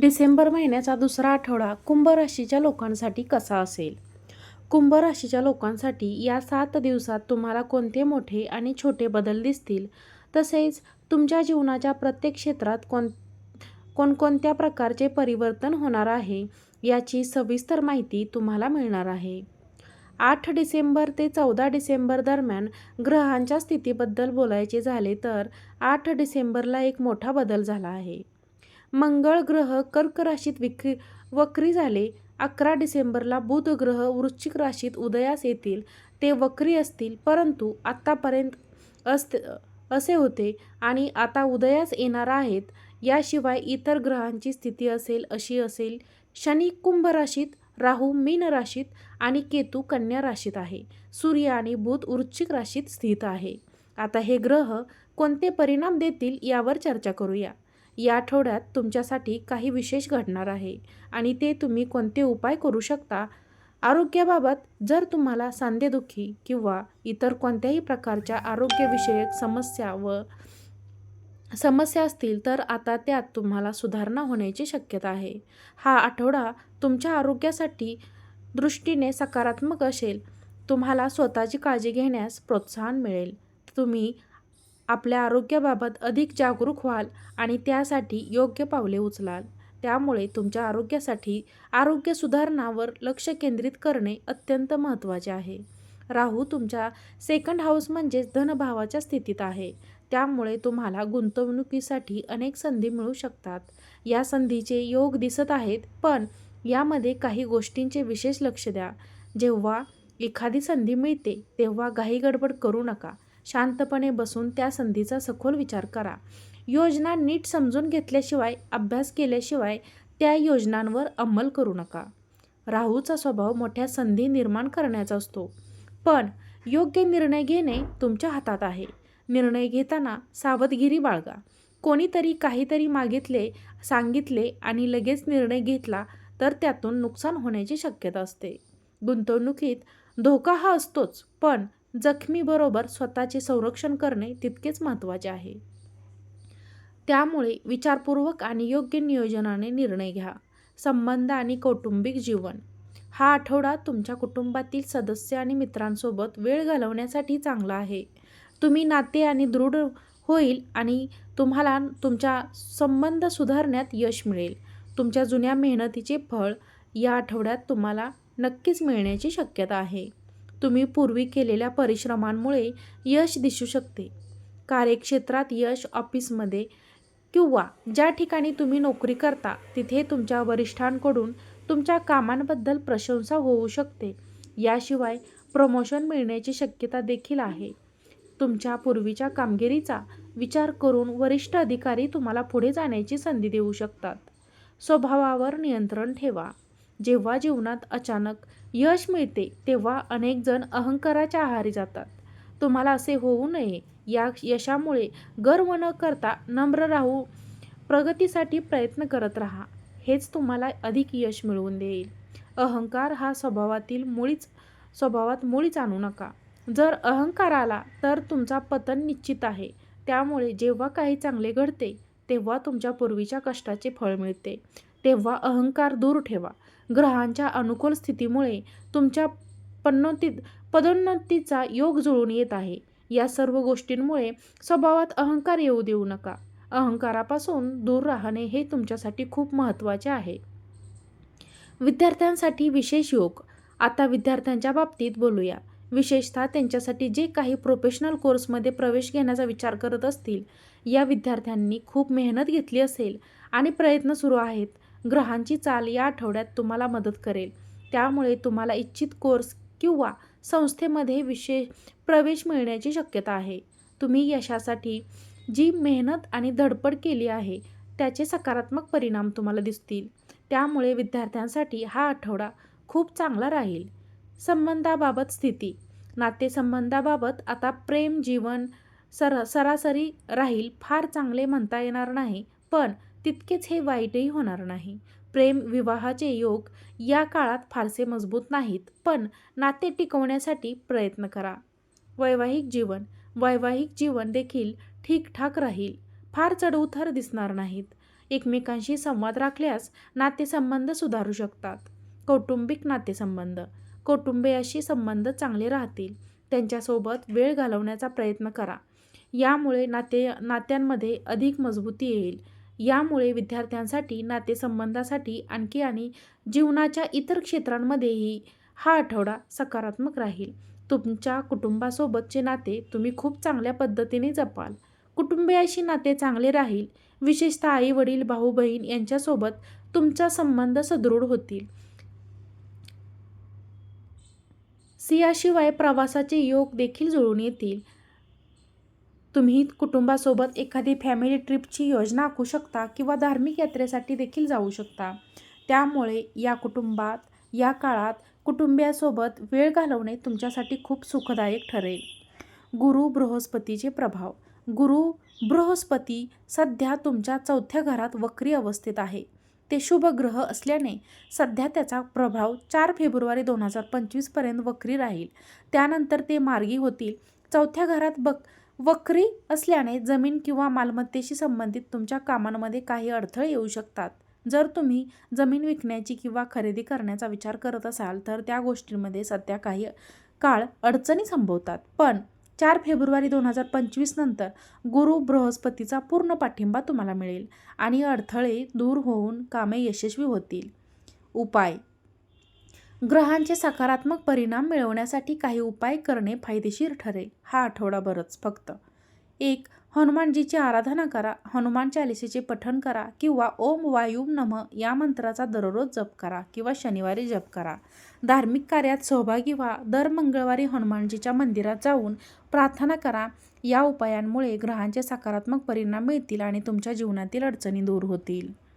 डिसेंबर महिन्याचा दुसरा आठवडा कुंभ राशीच्या लोकांसाठी कसा असेल? कुंभ राशीच्या लोकांसाठी या सात दिवसात तुम्हाला कोणते मोठे आणि छोटे बदल दिसतील? तसेच तुमच्या जीवनाच्या प्रत्येक क्षेत्रात कोण कोणकोणत्या प्रकारचे परिवर्तन होणार आहे याची सविस्तर माहिती तुम्हाला मिळणार आहे. आठ डिसेंबर ते चौदा डिसेंबर दरम्यान ग्रहांच्या स्थितीबद्दल बोलायचे झाले तर आठ डिसेंबरला एक मोठा बदल झाला आहे. मंगळ ग्रह कर्क राशीत विक्री वक्री झाले. अकरा डिसेंबरला बुध ग्रह वृश्चिक राशीत उदयास येतील. ते वक्री असतील परंतु आत्तापर्यंत असत असे होते आणि आता उदयास येणार आहेत. याशिवाय इतर ग्रहांची स्थिती असेल अशी असेल. शनी कुंभ राशीत राहू मीन राशीत आणि केतू कन्या राशीत आहे. सूर्य आणि बुध वृश्चिक राशीत स्थित आहे. आता हे ग्रह कोणते परिणाम देतील यावर चर्चा करूया. या आठवड्यात तुमच्यासाठी काही विशेष घडणार आहे आणि ते तुम्ही कोणते उपाय करू शकता? आरोग्याबाबत जर तुम्हाला सांधेदुखी किंवा इतर कोणत्याही प्रकारच्या आरोग्यविषयक समस्या व समस्या असतील तर आता त्यात तुम्हाला सुधारणा होण्याची शक्यता आहे. हा आठवडा तुमच्या आरोग्यासाठी दृष्टीने सकारात्मक असेल. तुम्हाला स्वतःची काळजी घेण्यास प्रोत्साहन मिळेल. तुम्ही आपल्या आरोग्याबाबत अधिक जागरूक व्हाल आणि त्यासाठी योग्य पावले उचलाल. त्यामुळे तुमच्या आरोग्यासाठी आरोग्य सुधारणावर लक्ष केंद्रित करणे अत्यंत महत्त्वाचे आहे. राहू तुमच्या सेकंड हाऊस म्हणजेच धनभावाच्या स्थितीत आहे. त्यामुळे तुम्हाला गुंतवणुकीसाठी अनेक संधी मिळू शकतात. या संधीचे योग दिसत आहेत पण यामध्ये काही गोष्टींचे विशेष लक्ष द्या. जेव्हा एखादी संधी मिळते तेव्हा घाई गडबड करू नका. शांतपणे बसून त्या संधीचा सखोल विचार करा. योजना नीट समजून घेतल्याशिवाय अभ्यास केल्याशिवाय त्या योजनांवर अंमल करू नका. राहूचा स्वभाव मोठ्या संधी निर्माण करण्याचा असतो. पण योग्य निर्णय घेणे तुमच्या हातात आहे. निर्णय घेताना सावधगिरी बाळगा. कोणीतरी काहीतरी मागितले सांगितले आणि लगेच निर्णय घेतला तर त्यातून नुकसान होण्याची शक्यता असते. गुंतवणुकीत धोका हा असतोच पण जखमीबरोबर स्वतःचे संरक्षण करणे तितकेच महत्त्वाचे आहे. त्यामुळे विचारपूर्वक आणि योग्य नियोजनाने निर्णय घ्या. संबंध आणि कौटुंबिक जीवन. हा आठवडा तुमच्या कुटुंबातील सदस्य आणि मित्रांसोबत वेळ घालवण्यासाठी चांगला आहे. तुम्ही नाते आणि दृढ होईल आणि तुम्हाला तुमच्या संबंध सुधारण्यात यश मिळेल. तुमच्या जुन्या मेहनतीचे फळ या आठवड्यात तुम्हाला नक्कीच मिळण्याची शक्यता आहे. तुम्ही पूर्वी केलेल्या परिश्रमांमुळे यश दिसू शकते. कार्यक्षेत्रात यश ऑफिसमध्ये किंवा ज्या ठिकाणी तुम्ही नोकरी करता तिथे तुमच्या वरिष्ठांकडून तुमच्या कामांबद्दल प्रशंसा होऊ शकते. याशिवाय प्रमोशन मिळण्याची शक्यता देखील आहे. तुमच्या पूर्वीच्या कामगिरीचा विचार करून वरिष्ठ अधिकारी तुम्हाला पुढे जाण्याची संधी देऊ शकतात. स्वभावावर नियंत्रण ठेवा. जेव्हा जीवनात अचानक यश मिळते तेव्हा अनेक जण अहंकाराच्या आहारी जातात. तुम्हाला असे होऊ नये. या यशामुळे गर्व न करता नम्र राहू प्रगतीसाठी प्रयत्न करत राहा. हेच तुम्हाला अधिक यश मिळवून देईल. अहंकार हा स्वभावातील मुळीच स्वभावात मुळीच आणू नका. जर अहंकार आला तर तुमचा पतन निश्चित आहे. त्यामुळे जेव्हा काही चांगले घडते तेव्हा तुमच्या पूर्वीच्या कष्टाचे फळ मिळते. तेव्हा अहंकार दूर ठेवा. ग्रहांच्या अनुकूल स्थितीमुळे तुमच्या पन्नोतीत पदोन्नतीचा योग जुळून येत आहे. या सर्व गोष्टींमुळे स्वभावात अहंकार येऊ देऊ नका. अहंकारापासून दूर राहणे हे तुमच्यासाठी खूप महत्त्वाचे आहे. विद्यार्थ्यांसाठी विशेष योग. आता विद्यार्थ्यांच्या बाबतीत बोलूया. विशेषतः त्यांच्यासाठी जे काही प्रोफेशनल कोर्समध्ये प्रवेश घेण्याचा विचार करत असतील या विद्यार्थ्यांनी खूप मेहनत घेतली असेल आणि प्रयत्न सुरू आहेत. ग्रहांची चाल या आठवड्यात तुम्हाला मदत करेल. त्यामुळे तुम्हाला इच्छित कोर्स किंवा संस्थेमध्ये विशेष प्रवेश मिळण्याची शक्यता आहे. तुम्ही यशासाठी जी मेहनत आणि धडपड केली आहे त्याचे सकारात्मक परिणाम तुम्हाला दिसतील. त्यामुळे विद्यार्थ्यांसाठी हा आठवडा खूप चांगला राहील. संबंधाबाबत स्थिती. नातेसंबंधाबाबत आता प्रेम जीवन सर सरासरी राहील फार चांगले म्हणता येणार नाही पण तितकेच हे वाईटही होणार नाही. प्रेम विवाहाचे योग या काळात फारसे मजबूत नाहीत पण नाते टिकवण्यासाठी प्रयत्न करा. वैवाहिक जीवन वैवाहिक जीवन देखील ठीकठाक राहील. फार चढउतार दिसणार नाहीत. एकमेकांशी संवाद राखल्यास नातेसंबंध सुधारू शकतात. कौटुंबिक नातेसंबंध कौटुंबियाशी संबंध चांगले राहतील. त्यांच्यासोबत वेळ घालवण्याचा प्रयत्न करा. यामुळे नाते नात्यांमध्ये अधिक मजबूती येईल. यामुळे विद्यार्थ्यांसाठी नातेसंबंधासाठी आणखी आणि जीवनाच्या इतर क्षेत्रांमध्येही हा आठवडा सकारात्मक राहील. तुमच्या कुटुंबासोबतचे नाते तुम्ही खूप चांगल्या पद्धतीने जपाल. कुटुंबियाशी नाते चांगले राहील. विशेषतः आई वडील भाऊ बहीण यांच्यासोबत तुमचा संबंध सुदृढ होतील. सियाशिवाय प्रवासाचे योग देखील जुळून येतील. तुम्ही कुटुंबासोबत एखादी फॅमिली ट्रिपची योजना आखू शकता किंवा धार्मिक यात्रेसाठी देखील जाऊ शकता. त्यामुळे या कुटुंबात या काळात कुटुंबियासोबत वेळ घालवणे तुमच्यासाठी खूप सुखदायक ठरेल. गुरु बृहस्पतीचे प्रभाव. गुरु बृहस्पती सध्या तुमच्या चौथ्या घरात वक्री अवस्थेत आहे. ते शुभ ग्रह असल्याने सध्या त्याचा प्रभाव चार फेब्रुवारी दोन हजार पंचवीसपर्यंत वक्री राहील. त्यानंतर ते मार्गी होतील. चौथ्या घरात बक वक्री असल्याने जमीन किंवा मालमत्तेशी संबंधित तुमच्या कामांमध्ये काही अडथळे येऊ शकतात. जर तुम्ही जमीन विकण्याची किंवा खरेदी करण्याचा विचार करत असाल तर त्या गोष्टींमध्ये सध्या काही काळ अडचणी संभवतात. पण चार फेब्रुवारी दोन हजार पंचवीस नंतर गुरु बृहस्पतीचा पूर्ण पाठिंबा तुम्हाला मिळेल आणि अडथळे दूर होऊन कामे यशस्वी होतील. उपाय ग्रहांचे सकारात्मक परिणाम मिळवण्यासाठी काही उपाय करणे फायदेशीर ठरेल हा आठवडाभरच फक्त. एक हनुमानजीची आराधना करा हनुमान चालिसेचे पठण करा किंवा ओम वायुम नम या मंत्राचा दररोज जप करा किंवा शनिवारी जप करा. धार्मिक कार्यात सहभागी व्हा दर मंगळवारी हनुमानजीच्या मंदिरात जाऊन प्रार्थना करा. या उपायांमुळे ग्रहांचे सकारात्मक परिणाम मिळतील आणि तुमच्या जीवनातील अडचणी दूर होतील.